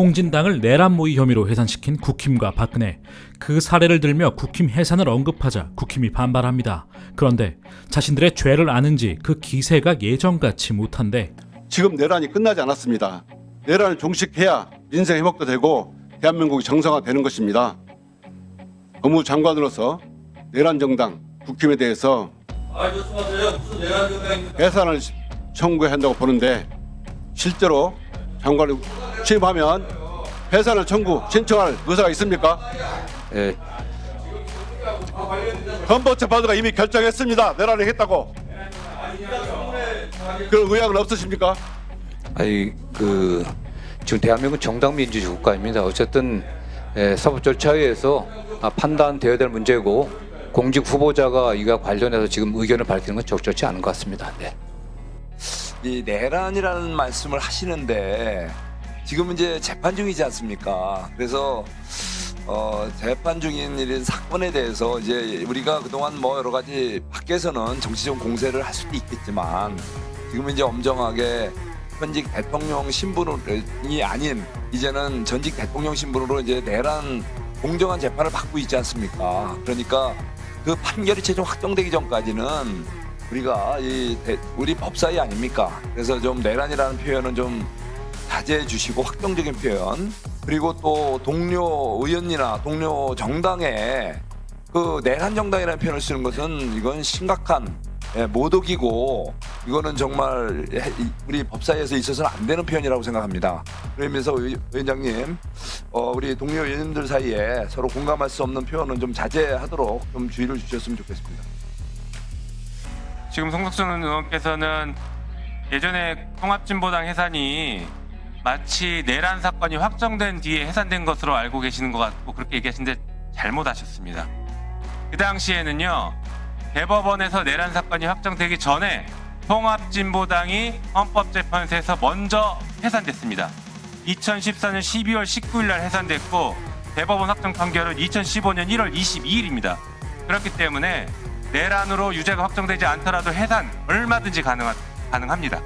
통진당을 내란 모의 혐의로 해산시킨 국힘과 박근혜. 그 사례를 들며 국힘 해산을 언급하자 국힘이 반발합니다. 그런데 자신들의 죄를 아는지 그 기세가 예전같이 못한데 지금 내란이 끝나지 않았습니다. 내란을 종식해야 민생 회복도 되고 대한민국이 정상화되는 것입니다. 법무 장관으로서 내란 정당 국힘에 대해서 해산을 청구해야 한다고 보는데 실제로 장관을 취임하면 해산을 청구 신청할 의사가 있습니까? 예, 헌법재판소가 이미 결정했습니다. 내란을 했다고. 그런 의향은 없으십니까? 아니 그 지금 대한민국 정당 민주주의 국가입니다. 어쨌든 예, 사법 절차에 의해서 아, 판단되어야 될 문제고 공직 후보자가 이가 관련해서 지금 의견을 밝히는 건 적절치 않은 것 같습니다. 네. 이 내란이라는 말씀을 하시는데 지금 이제 재판 중이지 않습니까? 그래서 어, 재판 중인 이런 사건에 대해서 이제 우리가 그동안 뭐 여러 가지 밖에서는 정치적 공세를 할 수도 있겠지만 지금 이제 엄정하게 현직 대통령 신분이 아닌 이제는 전직 대통령 신분으로 이제 내란 공정한 재판을 받고 있지 않습니까? 그러니까 그 판결이 최종 확정되기 전까지는 우리가 이 대- 우리 법사위 아닙니까? 그래서 좀 내란이라는 표현은 좀 자제해 주시고 확정적인 표현 그리고 또 동료 의원이나 동료 정당에 그 내란 정당이라는 표현을 쓰는 것은 이건 심각한 예, 모독이고 이거는 정말 우리 법사위에서 있어서는 안 되는 표현이라고 생각합니다. 그러면서 의- 위원장님, 어, 우리 동료 의원님들 사이에 서로 공감할 수 없는 표현은 좀 자제하도록 좀 주의를 주셨으면 좋겠습니다. 지금 송석준 의원께서는 예전에 통합진보당 해산이 마치 내란 사건이 확정된 뒤에 해산된 것으로 알고 계시는 것 같고 그렇게 얘기하시는데 잘못하셨습니다. 그 당시에는요 대법원에서 내란 사건이 확정되기 전에 통합진보당이 헌법재판소에서 먼저 해산됐습니다. 2014년 12월 19일 날 해산됐고 대법원 확정 판결은 2015년 1월 22일입니다. 그렇기 때문에 내란으로 유죄가 확정되지 않더라도 해산 얼마든지 가능합니다.